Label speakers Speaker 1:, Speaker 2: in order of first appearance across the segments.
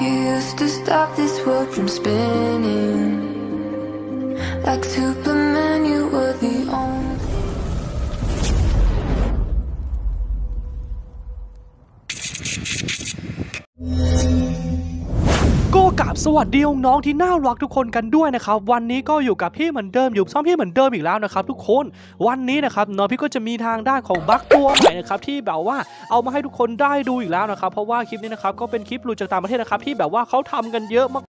Speaker 1: You used to stop this world from spinning. Like Superman, you were
Speaker 2: สวัสดีน้องที่น่ารักทุกคนกันด้วยนะครับวันนี้ก็อยู่กับพี่เหมือนเดิมอยู่ซ่อมพี่เหมือนเดิมอีกแล้วนะครับทุกคนวันนี้นะครับน้องพี่ก็จะมีทางด้านของบั๊กตัวใหม่นะครับที่แบบว่าเอามาให้ทุกคนได้ดูอีกแล้วนะครับเพราะว่าคลิปนี้นะครับก็เป็นคลิปหลุดจากต่างประเทศนะครับที่แบบว่าเขาทำกันเยอะมาก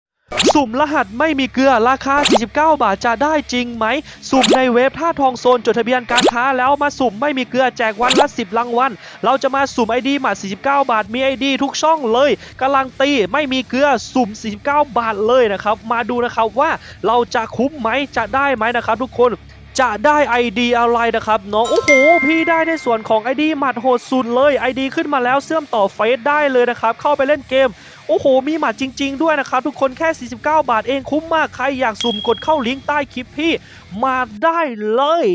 Speaker 2: สุ่มรหัสไม่มีเกลือราคา 49 บาทจะได้จริงไหม สุ่มในเว็บท่าทองโซนจดทะเบียนการค้าแล้วมาสุ่มไม่มีเกลือแจกวันละ 10 รางวัล เราจะมาสุ่มไอดีหมา 49 บาทมีไอดีทุกช่องเลยกำลังตีไม่มีเกลือสุ่ม 49 บาทเลยนะครับ มาดูนะครับว่าเราจะคุ้มไหมจะได้ไหมนะครับทุกคน จะได้ ID อะไรนะครับเนาะโอ้โหพี่ได้ในส่วนของ ID หมัดโหดสุดเลย ID ขึ้นมาแล้วเชื่อมต่อเฟสได้เลยนะครับเข้าไปเล่นเกมโอ้โห มีหมัดจริง ๆ ด้วยนะครับ ทุกคนแค่ 49 บาทเองคุ้มมาก ใครอยากสุ่มกดเข้าลิงก์ใต้คลิปพี่ มาได้เลย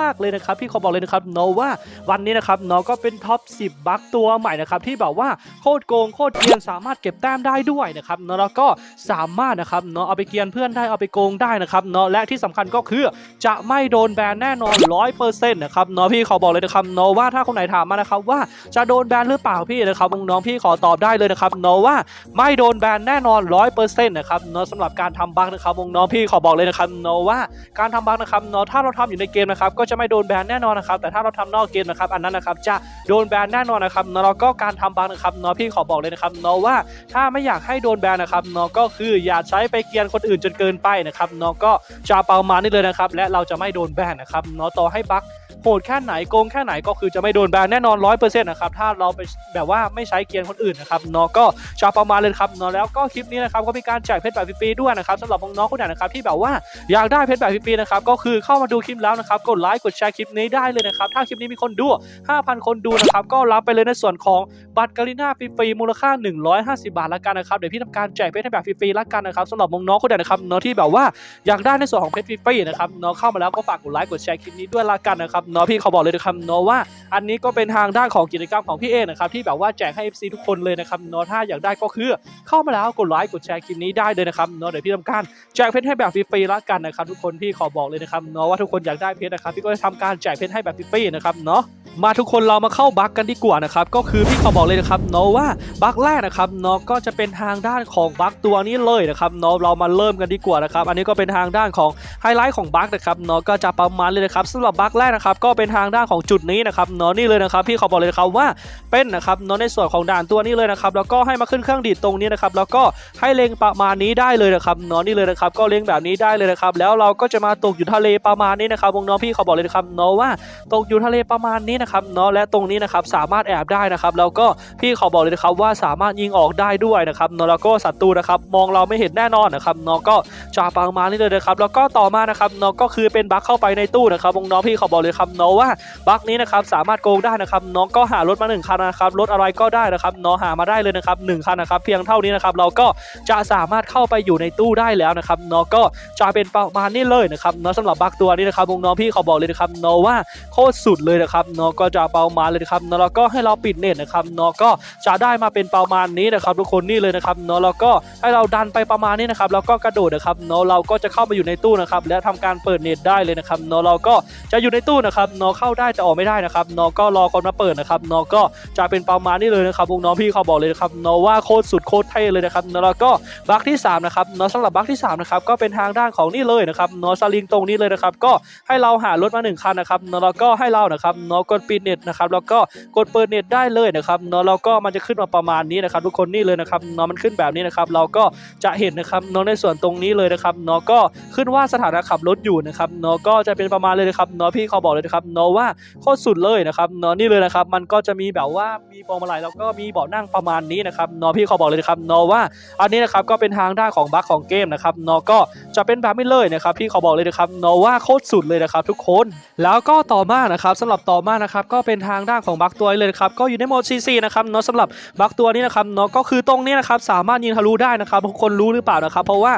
Speaker 2: มากเลยนะครับพี่ขอบอกเลยนะครับเนาะว่าวันนี้นะครับเนาะก็เป็นท็อป 10 บัคตัวใหม่นะครับที่แบบว่าโคตรโกงโคตรเกียนสามารถเก็บแต้มได้ด้วยนะครับเนาะแล้วก็สามารถนะครับเนาะเอาไปเกียนเพื่อนได้เอาไปโกงได้นะครับเนาะและที่สำคัญก็คือจะไม่โดนแบนแน่นอน100%นะครับเนาะพี่ขอบอกเลยนะครับเนาะว่าถ้าคนไหนถามมานะครับว่าจะโดนแบนหรือเปล่าพี่นะครับน้องพี่ขอตอบได้เลยนะครับเนาะว่าไม่โดนแบนแน่นอน100%นะครับเนาะสำหรับการทำบัคนะครับน้องพี่ขอบอกเลยนะครับเนาะว่าการทำบัคนะครับเนาะถ้าเราทำอยู่ในเกมนะครับก็จะไม่โดนแบนแน่นอนนะครับแต่ถ้าเราทำนอกเกมนะครับอันนั้นนะครับจะโดนแบนแน่นอนนะครับเนาะแล้วก็การทำบังนะครับเนาะพี่ขอบอกเลยนะครับเนาะว่าถ้าไม่อยากให้โดนแบนนะครับเนาะก็คืออย่าใช้ไปเกียนคนอื่นจนเกินไปนะครับเนาะก็จะประมาณนี้เลยนะครับและเราจะไม่โดนแบนนะครับเนาะต่อให้บัค โหดแค่ไหนโกงแค่ไหนก็คือจะไม่โดนแบนแน่นอน100%นต์นะครับถ้าเราไปแบบว่าไม่ใช้เกียร์คนอื่นนะครับเนาะก็จะประมาณเลยครับเนาะแล้วก็คลิปนี้นะครับก็มีการแจกเพชรแบบฟรีๆด้วยนะครับสำหรับน้องๆคนไหนนะครับที่แบบว่าอยากได้เพชรแบบฟรีๆนะครับก็คือเข้ามาดูคลิปแล้วนะครับกดไลค์กดแชร์คลิปนี้ได้เลยนะครับถ้าคลิปนี้มีคนดู 5,000 คนดูนะครับก็รับไปเลยในส่วนของบัตรกาลิน่าฟรีๆมูลค่า 150 บาทละกันนะครับเดี๋ยวพี่ทำการแจกเพชรให้แบบฟรีๆละกันนะครับสำหรับน้องๆคนไหนนะครับเนาะที่แบบว่าอยากได้ในส่วนของเพชรฟรีๆนะครับเนาะเข้ามาแล้วก็ฝากกดไลค์กดแชร์คลิปนี้ด้วยละกันนะครับเนาะพี่เขาบอกเลยนะครับเนาะว่าอันนี้ก็เป็นทางด้านของกิจกรรมของพี่เอนะครับที่แบบว่าแจกให้ FC ทุกคนเลยนะครับเนาะถ้าอยากได้ก็คือเข้ามาแล้วกดไลค์กดแชร์คลิปนี้ได้เลยนะครับเนาะเดี๋ยวพี่ทำการแจกเพชรให้แบบฟรีๆละกันนะครับทุกคนพี่ขอบอกเลยนะครับเนาะว่าทุกคนอยากได้เพชรนะครับพี่ก็จะทำการแจกเพชรให้แบบฟรีๆนะครับเนาะมาทุกคนเรามาเข้าบัคกันดีกว่านะครับก็คือพี่ขอบอกเลยนะครับเนาะว่าบัคแรกนะครับเนาะก็จะเป็นทางด้านของบัคตัวนี้เลยนะครับเนาะเรามาเริ่มกันดีกว่านะครับอันนี้ก็เป็นทางด้านของไฮไลท์ของบัคนะครับเนาะก็จะประมาณเลยนะครับสำหรับบัคแรกนะครับก็เป็นทางด้านของจุดนี้นะครับเนาะนี่เลยนะครับพี่เขอบอกเลยครับว่าเป็นนะครับเนาะในส่วนของด่านตัวนี้เลยนะครับแล้วก็ให้มาขึ้นเครื่องดีดตรงนี้นะครับแล้วก็ให้เล็งประมาณนี้ได้เลยนะครับเนาะนี่เลยนะครับก็เล็งแบบนี้ได้เลยนะครับแล้วเราก็จะมาตกอยู่ทะเลประมาณนี้นะครับวงน้องพี่เขอบอกเลยนะครับเนาะว่าตกอยู่ทะเลประมาณนี้นะครับเนาะและตรงนี้นะครับสามารถแอบได้นะครับแล้วก็พี่เขอบอกเลยนะครับว่าสามารถยิงออกได้ด้วยนะครับเนาะแล้วก็ศัตรูนะครับมองเราไม่เห็นแน่นอนนะครับเนาะก็จะประมาณนี้เลยนะครับแล้วก็ต่อมานะครับเนาะก็คือเป็นบั๊กเข้าไปในตู้นะครับวงน้องพี่ขอบอกเลยครับเนาะว่าบั๊กนี้นะครับสามารถโกงได้นะครับเนาะก็หารถมาหนึ่งคันนะครับรถอะไรก็ได้นะครับเนาะหามาได้เลยนะครับหนึ่งคันนะครับเพียงเท่านี้นะครับเราก็จะสามารถเข้าไปอยู่ในตู้ได้แล้วนะครับเนาะก็จะเป็นประมาณนี้เลยนะครับเนาะสำหรับบั๊กตัวนี้นะครับวงน้องพี่ขอบอกเลยนะครับเนาะว่าโคตรสุดเลยนะครับเนาะก็จะเปามาเลยนะครับเนาะแล้วก็ให้เราปิดเน็ตนะครับเนาะก็จะได้มาเป็นประมาณนี้นะครับทุกคนนี่เลยนะครับเนาะแล้วก็ให้เราดันไปประมาณนี้นะครับแล้วก็กระโดดนะครับเนาะเราก็จะเข้ามาอยู่ในตู้นะครับและทำการเปิดเน็ตได้เลยนะครับเนาะเราก็จะอยู่ในตู้นะครับเนาะเข้าได้จะออกไม่ได้นะครับเนาะก็รอคนมาเปิดนะครับเนาะก็จะเป็นประมาณนี้เลยนะครับพวกน้องพี่เขาบอกเลยนะครับเนาะว่าโคตรสุดโคตรเท่เลยนะครับนาะแล้วก็บัคที่สามนะครับเนาะสำหรับบัคที่สามนะครับก็เป็นทางด้านของนี่เลยนะครับเนาะสลิงตรงนี้เลยนะครับก็ให้เราหารถมาหนึ่งคันนะครับนาะแล้วก็ให้เรานะครับเนาะกดปิดเน็ตนะครับแล้วก็กดเปิดเน็ตได้เลยนะครับนาะแล้วก็มันจะขึ้นมาประมาณนี้นะครับทุกคนนี่เลยนะครับเนาะมันขึ้นแบบนี้นะครับเราก็จะเห็นนะครับเนาะในส่วนตรงนี้เลยนะครับเนาะก็ขึ้นว่าสถานะขับรถอยู่นะครับนาะก็จะเป็นประมาณเลยนะครับนาะพี่เขาบอกเลยนะครับเนาะว่าโคตรสุดเลยนะครับเนาะนี่เลยนะครับมันก็จะมีแบบว่ามีพวงมาลัยแล้วก็มีเบาะนั่งประมาณนี้นะครับเนาะพี่เขาบอกเลยนะครับเนาะว่าอันนี้นะครับก็เป็นทางด้านของบัคของเกมนะครับเนาะก็จะเป็นแบบนี้เลยนะครับพี่เขาบอกเลยนะครับเนาะว่าโคตรสุดเลยนะครับทุกคนแล้วก็ต่อมานะครับสำหรับต่อมานะครับก็เป็นทางด้านของบัคตัวนี้เลยนะครับก็อยู่ในโหมด CC นะครับเนาะสำหรับบัคตัวนี้นะครับเนาะก็คือตรงนี้นะครับสามารถยิงทะลุได้นะครับทุกคนรู้หรือเปล่านะครับ เพราะว่า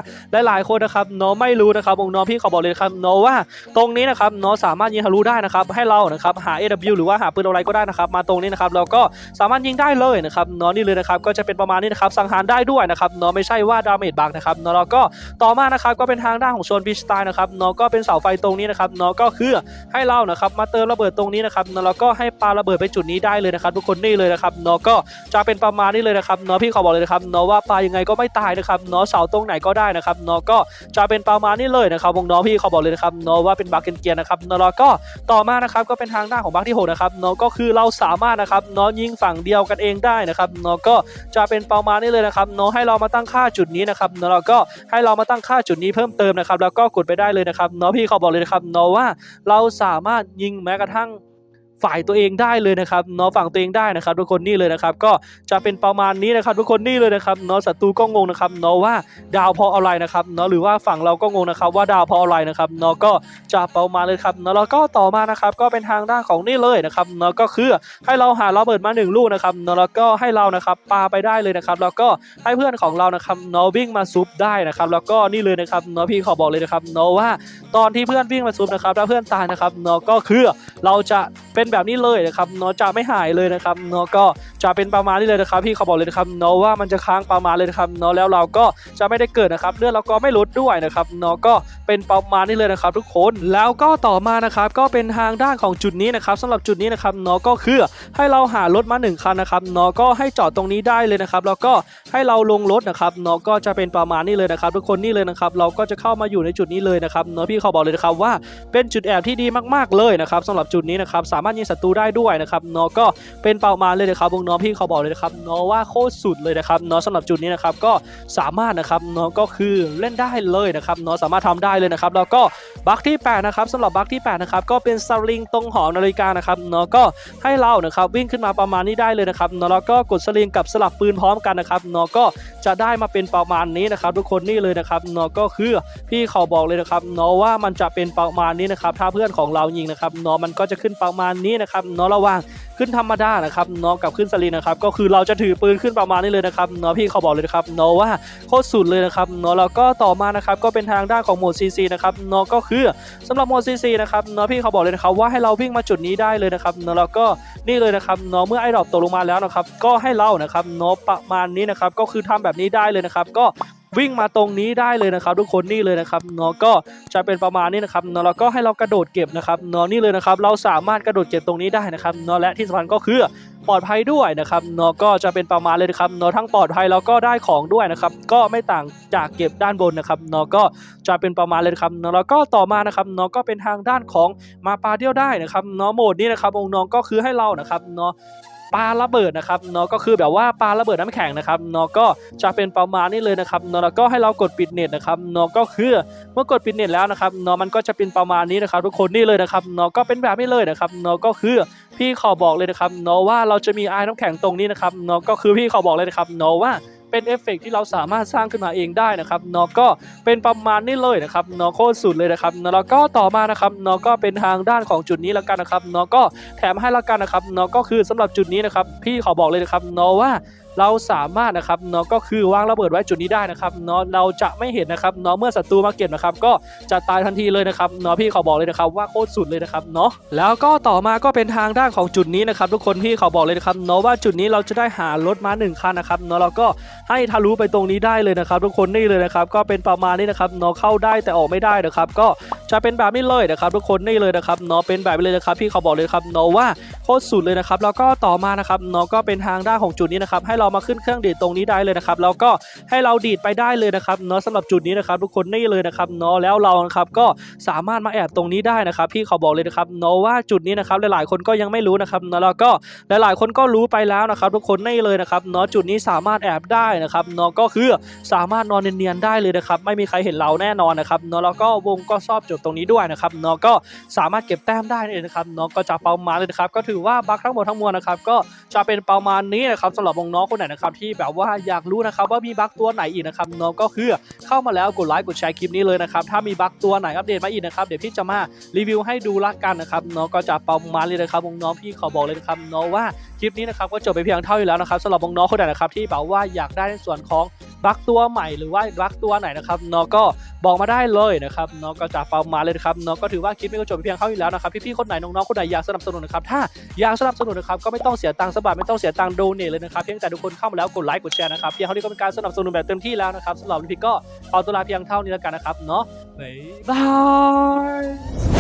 Speaker 2: หลายๆคนนะครับเนาะไม่รู้นะครับวงน้องพี่ขอบอกเลยนะครับเนาะว่าตรงนี้นะครับเนาะสามารถยิงทะลุได้นะครับให้เรานะครับหา AW หรือว่าหาปืนอะไรก็ได้นะครับมาตรงนี้นะครับเราก็สามารถยิงได้เลยนะครับเนาะนี่เลยนะครับก็จะเป็นประมาณนี้นะครับสังหารได้ด้วยนะครับเนาะไม่ใช่ว่าดาเมจบักนะครับเนาะแล้วก็ต่อมานะครับก็เป็นทางด้านของโซนพิชตายนะครับเนาะก็เป็นเสาไฟตรงนี้นะครับเนาะก็คือให้เรานะครับมาเติมระเบิดตรงนี้นะครับเนาะแล้วก็ให้ปาระเบิดไปจุดนี้ได้เลยนะครับทุกคนนี่เลยนะครับเนาะก็จะเป็นประมาณนี้เลยนะครับเนาะพี่ขอบอกเลยนะครับเนาะว่าปายังไงก็ไม่ตายนะครับเนาะเสาตรงไหนก็ได้นะครับเนาะก็จะเป็นประมาณนี้เลยนะครับวงน้องพี่ขอบอกเลยนะครับเนาะว่าเป็นบักเกียร์นะครับเนาะแล้วก็ต่อมานะครับก็เป็นทางด้านของบักที่หกนะครับเนาะก็คือเราสามารถนะครับเนาะยิงฝั่งเดียวกันเองได้นะครับเนาะก็จะเป็นประมาณนี้เลยนะครับเนาะให้เรามาตั้งค่าจุดนี้นะครับเนาะเราก็ให้เรามาตั้งค่าจุดนี้เพิ่มเติมนะครับแล้วก็กดไปได้เลยนะครับเนาะพี่ขอบอกเลยนะครับเนาะว่าเราสามารถยิงแม้กระทั่ง ฝ่ายตัวเองได้เลยนะครับเนาะฝั่งตัวเองได้นะครับ ทุกคนนี่เลยนะครับ ก็จะเป็นประมาณนี้นะครับ ทุกคนนี่เลยนะครับเนาะศัตรูก็งงนะครับเนาะว่าดาวพราะอะไรนะครับเนาะหรือว่าฝั่งเราก็งงนะครับว่าดาวพราะอะไรนะครับเนาะก็จะประมาณเลยครับเนาะแล้วก็ต่อมานะครับก็เป็นทางด้านของนี่เลยนะครับเนาะก็คือให้เราหาระเบิดมาหนึ่งลูกนะครับเนาะแล้วก็ให้เรานะครับปาไปได้เลยนะครับ แล้วก็ให้เพื่อนของเรานะครับเนาะวิ่งมาซุปได้นะครับ แล้วก็นี่เลยนะครับเนาะพี่ขอบอกเลยนะครับเนาะว่าตอนที่เพื่อนวิ่งมาซุปนะครับถ้าเพื่อนตายนะครับเนาะก็คือเราจะเป็นแบบนี้เลยนะครับเนาะจะไม่หายเลยนะครับเนาะก็จะเป็นประมาณนี้เลยนะครับพี่เขาบอกเลยนะครับเนาะว่ามันจะค้างประมาณเลยนะครับเนาะแล้วเราก็จะไม่ได้เกิดนะครับเลือดเราก็ไม่ลดด้วยนะครับเนาะก็เป็นประมาณนี้เลยนะครับทุกคนแล้วก็ต่อมานะครับก็เป็นทางด้านของจุดนี้นะครับสำหรับจุดนี้นะครับเนาะก็คือให้เราหารถมาหนึ่งคันนะครับเนาะก็ให้จอดตรงนี้ได้เลยนะครับแล้วก็ให้เราลงรถนะครับเนาะก็จะเป็นประมาณนี้เลยนะครับ ทุกคนนี่เลยนะครับเราก็จะเข้ามาอยู่ในจุดนี้เลยนะครับเนาะพี่เขาบอกเลยนะครับว่าเป็นจุดแอบที่ดีมากๆเลยนะครับสำหรับจุดนี้นะครับสาามารถยิงศัตรูได้ด้วยนะครับเนาะก็เป็นเป้ามายเลยนะครับวงน้องพี่เขาบอกเลยนะครับเนาะว่าโคตรสุดเลยนะครับเนาะสำหรับจุดนี้นะครับก็สามารถนะครับเนาะก็คือเล่นได้เลยนะครับเนาะสามารถทำได้เลยนะครับแล้วก็บัคที่8นะครับสำหรับบัคที่8นะครับก็เป็นสลิงตรงหอนาฬิกานะครับเนาะก็ให้เรานะครับวิ่งขึ้นมาประมาณนี้ได้เลยนะครับเนาะแล้วก็กดสลิงกับสลับปืนพร้อมกันนะครับเนาะก็จะได้มาเป็นประมาณนี้นะครับ ทุกคนนี่เลยนะครับเนาะก็คือพี่เขาบอกเลยนะครับเนาะว่ามันจะเป็นประมาณนี้นะครับถ้าเพื่อนของเรายิงนะครับเนาะมันก็จะขึ้นประมาณนี้นะครับเนาะระหว่างขึ้นธรรมดานะครับเนาะกับขึ้นสลิงนะครับ ก็คือเราจะถือปืนขึ้นประมาณนี้เลยนะครับเนาะพี่เขาบอกเลยนะครับเนาะว่าโคตรสุดเลยนะครับเนาะแล้วก็ต่อมานะครับก็เป็นทางด้านของโหมด CC นะครับเนาะก็คือสำหรับโหมด CC นะครับเนาะพี่เขาบอกเลยนะครับว่าให้เราวิ่งมาจุดนี้ได้เลยนะครับเนาะแล้วก็นี่เลยนะครับเนาะเมื่อไอ้ดรอปตกลงมาแล้วนะครับก็ให้เรานะครับเนาะประมาณนี้นะครับก็คือทำแบบนี้ได้เลยนะครับก็ วิ่งมาตรงนี้ได้เลยนะครับ ทุกคนนี่เลยนะครับเนาะก็จะเป็นประมาณนี้นะครับเนาะแล้วก็ให้เรากระโดดเก็บนะครับเนาะนี่เลยนะครับ เราสามารถกระโดดเก็บตรงนี้ได้นะครับเนาะและที่สำคัญก็คือปลอดภัยด้วยนะครับเนาะก็จะเป็นประมาณเลยนะครับเนาะทั้งปลอดภัยแล้วก็ได้ของด้วยนะครับก็ไม่ต่างจากเก็บด้านบนนะครับเนาะก็จะเป็นประมาณเลยนะครับเนาะแล้วก็ต่อมานะครับเนาะก็เป็นทางด้านของมาปาเดียวได้นะครับเนาะโหมดนี้นะครับองค์น้องก็คือให้เรานะครับเนาะ ปาระเบิดนะครับเนาะก็คือแบบว่าปาระเบิดน้ำแข็งนะครับเนาะก็จะเป็นประมาณนี้เลยนะครับเนาะแล้วก็ให้เรากดปิดเน็ตนะครับเนาะก็คือเมื่อกดปิดเน็ตแล้วนะครับเนาะมันก็จะเป็นประมาณนี้นะครับทุกคนนี่เลยนะครับเนาะก็เป็นแบบนี้เลยนะครับเนาะก็คือพี่ขอบอกเลยนะครับเนาะว่าเราจะมีไอ้น้ำแข็งตรงนี้นะครับเนาะก็คือพี่ขอบอกเลยนะครับเนาะว่า เป็นเอฟเฟกต์ที่เราสามารถสร้างขึ้นมาเองได้นะครับเนาะก็เป็นประมาณนี้เลยนะครับเนาะโคตรสุดเลยนะครับเนาะแล้วก็ต่อมานะครับเนาะก็เป็นทางด้านของจุดนี้แล้วกันนะครับเนาะก็แถมให้แล้วกันนะครับเนาะก็คือสำหรับจุดนี้นะครับพี่ขอบอกเลยนะครับเนาะว่าเราสามารถนะครับเนาะก็คือวางระเบิดไว้จุดนี้ได้นะครับเนาะเราจะไม่เห็นนะครับเนาะเมื่อศัตรูมาเก็บนะครับก็จะตายทันทีเลยนะครับเนาะพี่เขอบอกเลยนะครับว่าโคตรสุดเลยนะครับเนาะแล้วก็ต่อมาก็เป็นทางด้านของจุดนี้นะครับทุกคนพี่เขอบอกเลยนะครับเนาะว่าจุดนี้เราจะได้หารถมาหนึ่งคันนะครับเนาะเราก็ให้ทะลุไปตรงนี้ได้เลยนะครับ ทุกคนนี่เลยนะครับก็เป็นประมาณนี้นะครับเนาะเข้าได้แต่ออกไม่ได้นะครับ ก็จะเป็นแบบนี้เลยนะครับ ทุกคนนี่เลยนะครับเนาะเป็นแบบนี้เลยนะครับพี่เขอบอกเลยครับเนาะว่าโคตรสุดเลยนะครับแล้วก็ต่อมานะครับเนาะก็เป็นทางด้านของจุดนี้นะครับให้เรามาขึ้นเครื่องดีดตรงนี้ได้เลยนะครับแล้วก็ให้เราดีดไปได้เลยนะครับเนาะสำหรับจุดนี้นะครับทุกคนนี่เลยนะครับเนาะแล้วเรานะครับก็สามารถมาแอบตรงนี้ได้นะครับพี่เขาบอกเลยนะครับเนาะว่าจุดนี้นะครับหลายๆคนก็ยังไม่รู้นะครับเนาะแล้วก็หลายๆคนก็รู้ไปแล้วนะครับทุกคนนี่เลยนะครับเนาะจุดนี้สามารถแอบได้นะครับเนาะก็คือสามารถนอนเนียนๆได้เลยนะครับไม่มีใครเห็นเราแน่นอนนะครับเนาะแล้วก็วงก็ชอบจุดตรงนี้ด้วยนะครับเนาะก็สามารถเก็บแต้มได้นั่นเองนะครับเนาะก็จะเประมาเลยนะครับก็ถือว่าบัคทั้งหมดทั้งมวลนะครับก็จะเป็นประมาณนี้นะครับสำหรับวงน้องคนไหนนะครับที่แบบว่าอยากรู้นะครับว่ามีบั๊กตัวไหนอีกนะครับน้องก็คือเข้ามาแล้วกดไลค์กดแชร์คลิปนี้เลยนะครับถ้ามีบั๊กตัวไหนอัปเดตมาอีกนะครับเดี๋ยวพี่จะมารีวิวให้ดูละกันนะครับน้องก็จะประมาณเลยนะครับน้องพี่ขอบอกเลยนะครับน้องว่าคลิปนี้นะครับก็จบไปเพียงเท่านี้แล้วนะครับสำหรับน้องคนไหนนะครับที่แบบว่าอยากได้ในส่วนของ บักตัวใหม่หรือว่าบักตัวไหนนะครับน้อก็บอกมาได้เลยนะครับน้อก็จะประมาณเลยนะครับน้อก็ถือว่าคลิปนี้ก็จบเพียงเท่านี้แล้วนะครับพี่ๆคนไหนน้องๆคนไหนอยากสนับสนุนนะครับถ้าอยากสนับสนุนนะครับก็ไม่ต้องเสียตังค์สบาทไม่ต้องเสียตังค์โดเนทเลยนะครับเพียงแต่ทุกคนเข้ามาแล้วกดไลค์กดแชร์นะครับเพียงเท่านี้ก็เป็นการสนับสนุนแบบเต็มที่แล้วนะครับสำหรับพี่ก็ขอตัวลาเพียงเท่านี้แล้วกันนะครับเนาะบ๊ายบาย